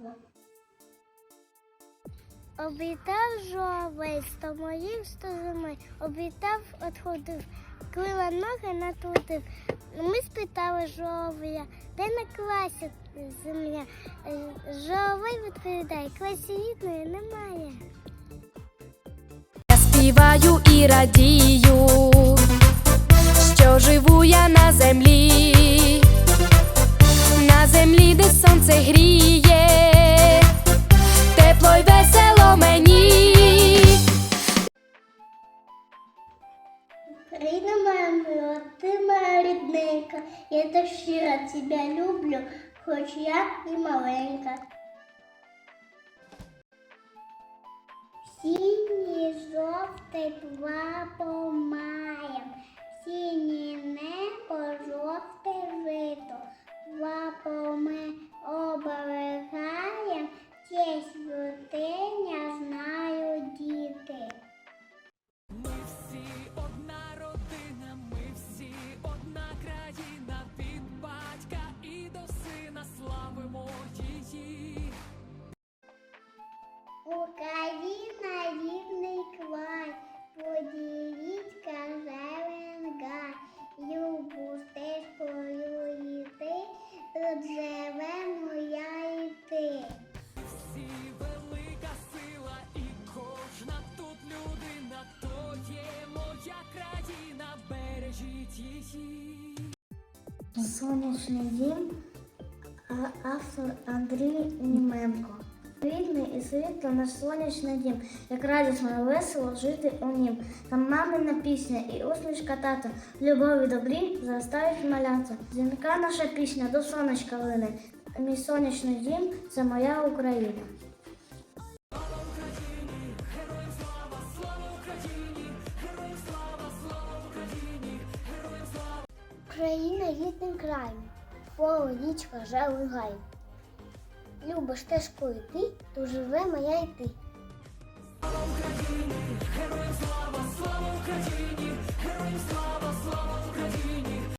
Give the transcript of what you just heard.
слово. Обітав жовей, сто моїх, сто зими. Обітав, отходив, крила ноги натудив. Ми спитали жовія, де на класі земля. Жовий відповідає, класі рідної немає. Я співаю і радію, що живу я на землі, на землі, де сонце гріє, рідненька, я так щиро тебе люблю, хоч я і маленька. Синій жовтий маєм, Сонячний дім, автор Андрій Німенко. Рідний і світло наш сонячний дім, як радісно і весело жити у нім. Там мамина пісня і усмішка тата, любов і добрі зростають малята. Дзвінка наша пісня до сонечка лине. Мій сонячний дім це моя Україна. Україна рідним краєм, поле річка жалий гай. Любиш стежку йти, то живе моя йти. Україні, героям слава!